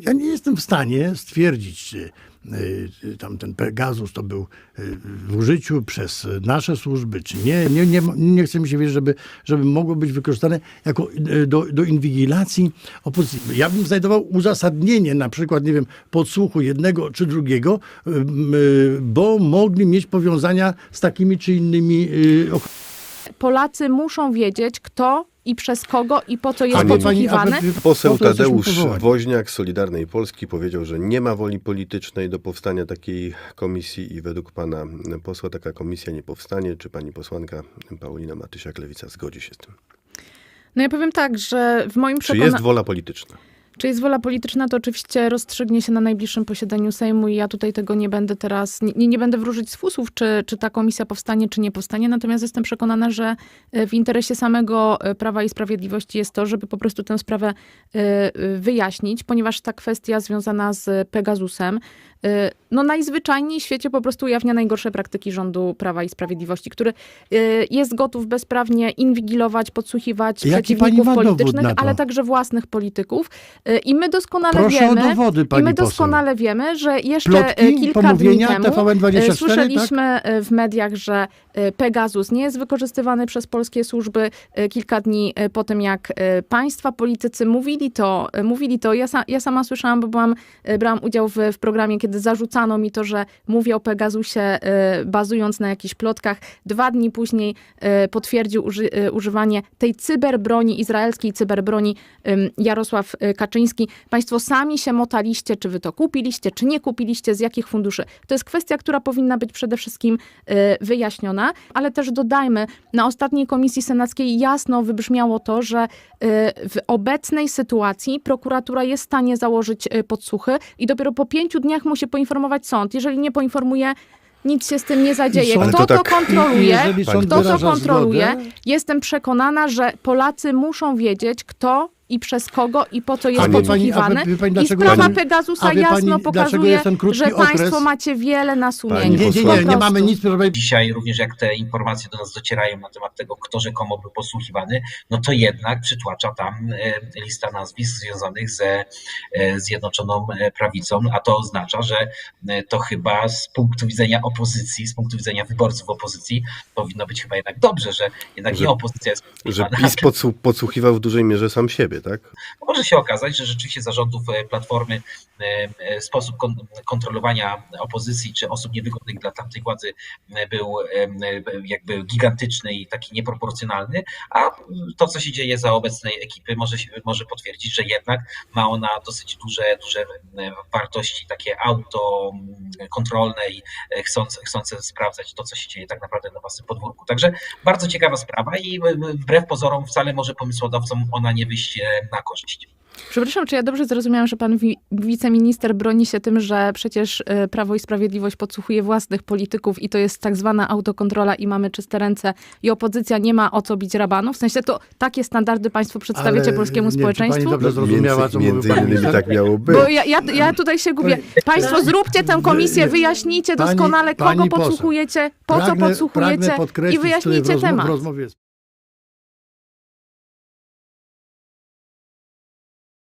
Ja nie jestem w stanie stwierdzić, czy y, tam ten Pegasus to był y, w użyciu przez nasze służby, czy nie. Nie, nie, nie chce mi się wierzyć, żeby, żeby mogło być wykorzystane jako y, do, do inwigilacji opozycji. Ja bym znajdował uzasadnienie na przykład, nie wiem, podsłuchu jednego czy drugiego, y, y, bo mogli mieć powiązania z takimi czy innymi y, Polacy muszą wiedzieć, kto i przez kogo i po co jest A wie pani, podsłuchiwany. a wy- wy- Poseł Tadeusz. Woźniak z Solidarnej Polski powiedział, że nie ma woli politycznej do powstania takiej komisji i według pana posła taka komisja nie powstanie. Czy pani posłanka Paulina Matysiak-Lewica zgodzi się z tym? No ja powiem tak, że w moim Czy przekonaniu... jest wola polityczna? Czy jest wola polityczna, to oczywiście rozstrzygnie się na najbliższym posiedzeniu Sejmu i ja tutaj tego nie będę teraz, nie, nie będę wróżyć z fusów, czy, czy ta komisja powstanie, czy nie powstanie. Natomiast jestem przekonana, że e, w interesie samego e, Prawa i Sprawiedliwości jest to, żeby po prostu tę sprawę e, wyjaśnić, ponieważ ta kwestia związana z Pegasusem, no najzwyczajniej w świecie po prostu ujawnia najgorsze praktyki rządu Prawa i Sprawiedliwości, który e, jest gotów bezprawnie inwigilować, podsłuchiwać Jaki przeciwników politycznych, ale także własnych polityków. Y, I my doskonale Proszę wiemy, o dowody, i my poseł. doskonale wiemy, że jeszcze Plotki, y, kilka dni temu TVN24, y, słyszeliśmy y, w mediach, że y, Pegasus nie jest wykorzystywany przez polskie służby. Y, Kilka dni y, po tym, jak y, państwa politycy mówili to, y, mówili to, ja, sa, ja sama słyszałam, bo byłam, y, brałam udział w, w programie, kiedy zarzucano mi to, że mówię o Pegasusie y, bazując na jakichś plotkach. Dwa dni później y, potwierdził uży, y, używanie tej cyberbroni, izraelskiej cyberbroni Jarosław Kaczyński. Państwo sami się motaliście, czy wy to kupiliście, czy nie kupiliście, z jakich funduszy. To jest kwestia, która powinna być przede wszystkim wyjaśniona, ale też dodajmy, na ostatniej komisji senackiej jasno wybrzmiało to, że w obecnej sytuacji prokuratura jest w stanie założyć podsłuchy i dopiero po pięciu dniach musi poinformować sąd. Jeżeli nie poinformuje, nic się z tym nie zadzieje. Kto to to, tak- kontroluje? Kto to kontroluje? zgodę- Jestem przekonana, że Polacy muszą wiedzieć, kto i przez kogo i po co jest pani, I sprawa pani- Pegasusa pani, jasno pokazuje, że państwo okres? macie wiele na sumieniu. Nie, nie, nie, nie mamy nic, proszę dzisiaj również jak te informacje do nas docierają na temat tego, kto rzekomo był posłuchiwany, no to jednak przytłacza tam e, lista nazwisk związanych ze e, Zjednoczoną e, Prawicą, a to oznacza, że to chyba z punktu widzenia opozycji, z punktu widzenia wyborców opozycji powinno być chyba jednak dobrze, że jednak Że- nie opozycja jest Że posłuchiwana, PiS podsłu- podsłuchiwał w dużej mierze sam siebie, tak? może się okazać, że rzeczywiście zarządów e, Platformy e, e, sposób kon- kontrolowania opozycji czy osób niewygodnych dla tamtej władzy był jakby gigantyczny i taki nieproporcjonalny, a to, co się dzieje za obecnej ekipy, może, może potwierdzić, że jednak ma ona dosyć duże, duże wartości takie autokontrolne i chcące, chcące sprawdzać to, co się dzieje tak naprawdę na własnym podwórku. Także bardzo ciekawa sprawa i wbrew pozorom wcale może pomysłodawcom ona nie wyjść na korzyść. Przepraszam, czy ja dobrze zrozumiałam, że pan wi- wiceminister broni się tym, że przecież y, Prawo i Sprawiedliwość podsłuchuje własnych polityków i to jest tak zwana autokontrola i mamy czyste ręce i opozycja nie ma o co bić rabanów? W sensie to takie standardy państwo przedstawiacie Ale polskiemu nie, społeczeństwu? Pani dobrze zrozumiała, co między, mówił między innymi tak miało być. Bo ja, ja, ja tutaj się gubię. Państwo zróbcie tę komisję, wyjaśnijcie Pani- doskonale, pani kogo podsłuchujecie, po co Pragnę- podsłuchujecie pragnę i wyjaśnijcie temat.